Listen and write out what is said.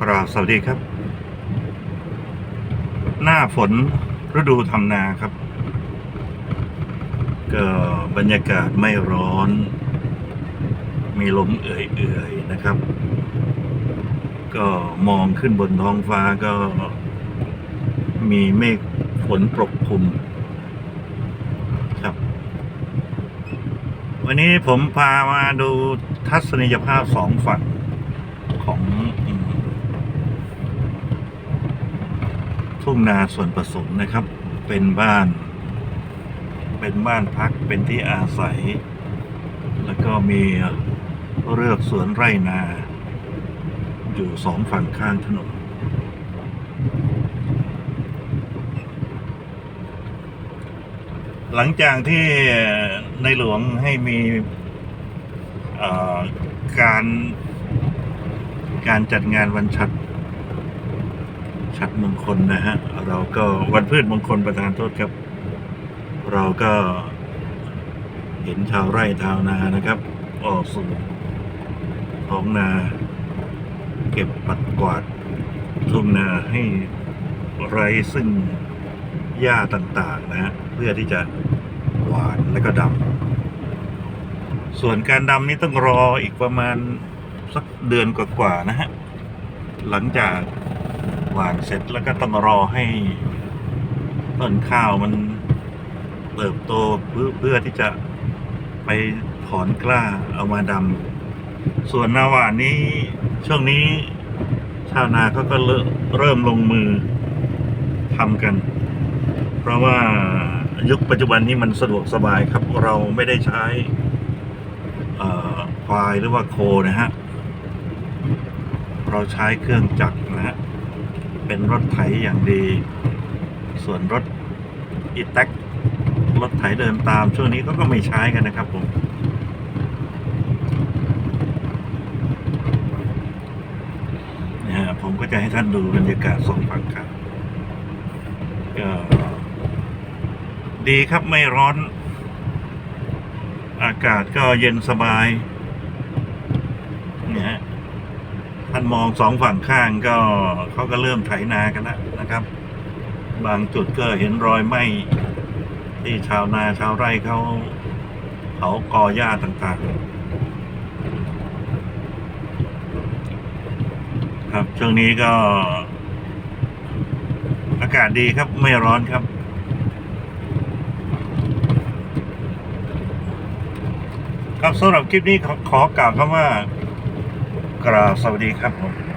กราบสวัสดีครับ หน้าฝนฤดูทำนาครับ ก็บรรยากาศไม่ร้อน มีลมเอื่อยๆนะครับ ก็มองขึ้นบนท้องฟ้าก็มีเมฆฝนปกคลุมครับ วันนี้ผมพามาดูทัศนียภาพสองฝั่งของอืม ทุ่งนาส่วนผสมนะครับ เป็นบ้าน เป็นบ้านพักเป็นที่อาศัย แล้วก็มีเรือกสวนไร่นา อยู่สองฝั่งข้างถนนหลังจากที่ในหลวงให้มีการการจัดงานวันชัด ชัดมงคลนะฮะ เราก็วันพืชมงคลประธานโทษครับ เราก็เห็นชาวไร่ชาวนานะครับ ออกสู่ท้องนา เก็บปัดกวาดทุ่งนาให้ไรซึ่งหญ้าต่างๆนะฮะเพื่อที่จะหวานและก็ดำส่วนการดำนี้ต้องรออีกประมาณสักเดือนกว่าๆนะฮะหลังจาก วานเสร็จแล้วก็ต้องรอให้ต้นข้าวมันเติบโตเพื่อเพื่อที่จะไปถอนกล้าเอามาดำ ส่วนนาหวานนี้ช่วงนี้ชาวนาเขาก็เริ่มลงมือทำกัน เพราะว่ายุคปัจจุบันนี้มันสะดวกสบายครับ เราไม่ได้ใช้ควายหรือว่าโคนะฮะ เราใช้เครื่องจักรนะฮะ เป็นรถไถอย่างดี ส่วนรถอีแท็กรถไถเดินตามช่วงนี้ก็ก็ไม่ใช้กันนะครับผมนะฮะผมก็จะให้ท่านดูบรรยากาศสองฝั่งครับก็ดีครับไม่ร้อน อากาศก็เย็นสบายเนี่ยฮะท่านมองสองฝั่งข้างก็เขาก็เริ่มไถนากันแล้วนะครับ บางจุดก็เห็นรอยไหม้ที่ชาวนาชาวไร่เขาเผากอหญ้าต่างๆ ครับช่วงนี้ก็ อากาศดีครับไม่ร้อนครับครับสำหรับคลิปนี้ขอขอกล่าวคำว่า กราบสวัสดีครับผม